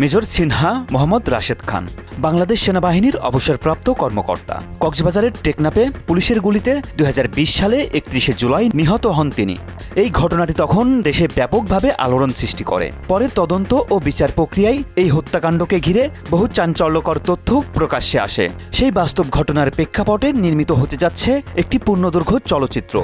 Major Sinha Mohammad Rashed Khan, Bangladesh সেনাবাহিনীর অবসরপ্রাপ্ত কর্মকর্তা। কক্সবাজারের টেকনাপে পুলিশের গুলিতে দুই সালে একত্রিশে জুলাই নিহত হন তিনি। এই ঘটনাটি তখন দেশে ব্যাপকভাবে আলোড়ন সৃষ্টি করে। পরে তদন্ত ও বিচার প্রক্রিয়ায় এই হত্যাকাণ্ডকে ঘিরে বহু চাঞ্চল্যকর তথ্য প্রকাশ্যে আসে। সেই বাস্তব ঘটনার প্রেক্ষাপটে নির্মিত হতে যাচ্ছে একটি পূর্ণদৈর্ঘ্য চলচ্চিত্র।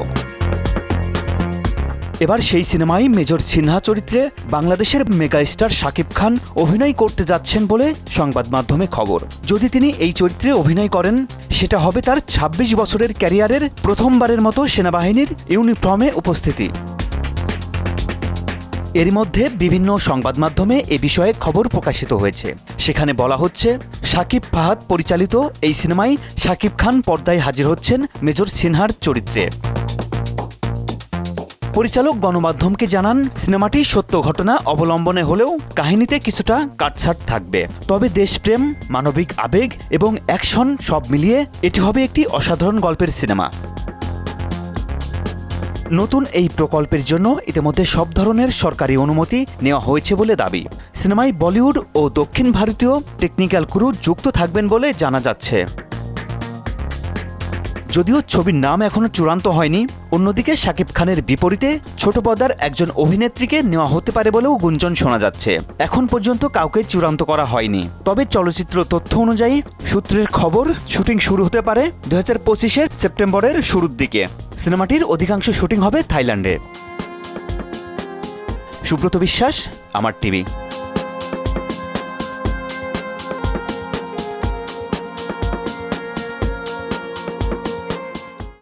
এবার সেই সিনেমায় মেজর সিনহা চরিত্রে বাংলাদেশের মেগাস্টার শাকিব খান অভিনয় করতে যাচ্ছেন বলে সংবাদ মাধ্যমে খবর। যদি তিনি এই চরিত্রে অভিনয় করেন, সেটা হবে তার ২৬ বছরের ক্যারিয়ারের প্রথমবারের মতো সেনাবাহিনীর ইউনিফর্মে উপস্থিতি। এর মধ্যে বিভিন্ন সংবাদ মাধ্যমে এ বিষয়ে খবর প্রকাশিত হয়েছে। সেখানে বলা হচ্ছে, শাকিব ফাহাদ পরিচালিত এই সিনেমায় শাকিব খান পর্দায় হাজির হচ্ছেন মেজর সিনহার চরিত্রে। পরিচালক গণমাধ্যমকে জানান, সিনেমাটি সত্য ঘটনা অবলম্বনে হলেও কাহিনীতে কিছুটা কাটছাট থাকবে। তবে দেশপ্রেম, মানবিক আবেগ এবং অ্যাকশন সব মিলিয়ে এটি হবে একটি অসাধারণ গল্পের সিনেমা। নতুন এই প্রকল্পের জন্য ইতিমধ্যে সব ধরনের সরকারি অনুমতি নেওয়া হয়েছে বলে দাবি। সিনেমায় বলিউড ও দক্ষিণ ভারতীয় টেকনিক্যাল ক্রু যুক্ত থাকবেন বলে জানা যাচ্ছে। যদিও ছবির নাম এখনও চূড়ান্ত হয়নি, অন্যদিকে শাকিব খানের বিপরীতে ছোট পর্দার একজন অভিনেত্রীকে নেওয়া হতে পারে বলেও গুঞ্জন শোনা যাচ্ছে। এখন পর্যন্ত কাউকে চূড়ান্ত করা হয়নি। তবে চলচ্চিত্র তথ্য অনুযায়ী সূত্রের খবর, শুটিং শুরু হতে পারে দু হাজার পঁচিশের সেপ্টেম্বরের শুরুর দিকে। সিনেমাটির অধিকাংশ শুটিং হবে থাইল্যান্ডে। সুব্রত বিশ্বাস, আমার টিভি।